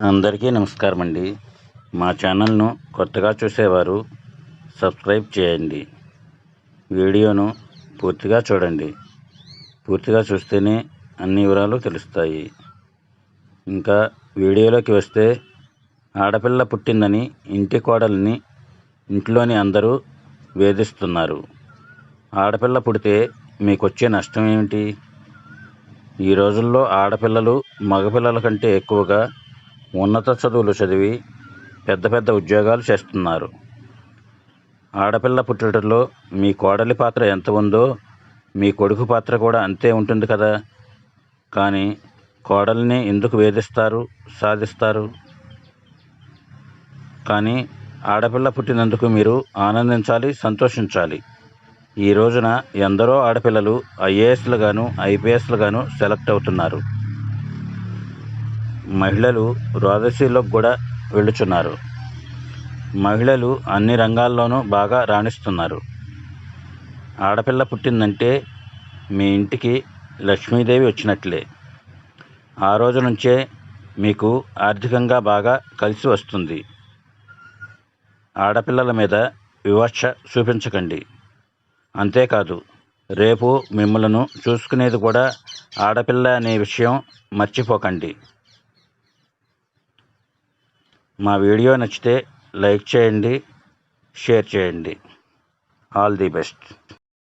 అందరికీ నమస్కారం అండి మా ఛానల్ను కొత్తగా చూసేవారు సబ్స్క్రైబ్ చేయండి. వీడియోను పూర్తిగా చూడండి. పూర్తిగా చూస్తేనే అన్ని వివరాలు తెలుస్తాయి. ఇంకా వీడియోలోకి వస్తే ఆడపిల్ల పుట్టిందని ఇంటి కోడల్ని ఇంట్లోని అందరూ వేధిస్తున్నారు. ఆడపిల్ల పుడితే మీకు వచ్చే నష్టం ఏమిటి ఈ రోజుల్లో ఆడపిల్లలు మగపిల్లల కంటే ఎక్కువగా ఉన్నత చదువులు చదివి పెద్ద పెద్ద ఉద్యోగాలు చేస్తున్నారు. ఆడపిల్ల పుట్టడంలో మీ కోడలి పాత్ర ఎంత ఉందో మీ కొడుకు పాత్ర కూడా అంతే ఉంటుంది కదా. కానీ కోడల్ని ఎందుకు వేధిస్తారు సాధిస్తారు? కానీ ఆడపిల్ల పుట్టినందుకు మీరు ఆనందించాలి సంతోషించాలి. ఈ రోజున ఎందరో ఆడపిల్లలు ఐఏఎస్లు గాను ఐపీఎస్లు గాను సెలెక్ట్ అవుతున్నారు. మహిళలు రోదసీలోకి కూడా వెళ్ళుచున్నారు. మహిళలు అన్ని రంగాల్లోనూ బాగా రాణిస్తున్నారు. ఆడపిల్ల పుట్టిందంటే మీ ఇంటికి లక్ష్మీదేవి వచ్చినట్లే. ఆ రోజు నుంచే మీకు ఆర్థికంగా బాగా కలిసి వస్తుంది. ఆడపిల్లల మీద వివక్ష చూపించకండి. అంతేకాదు రేపు మిమ్మలను చూసుకునేది కూడా ఆడపిల్ల అనే విషయం మర్చిపోకండి. మా వీడియో నచ్చితే లైక్ చేయండి షేర్ చేయండి. All the best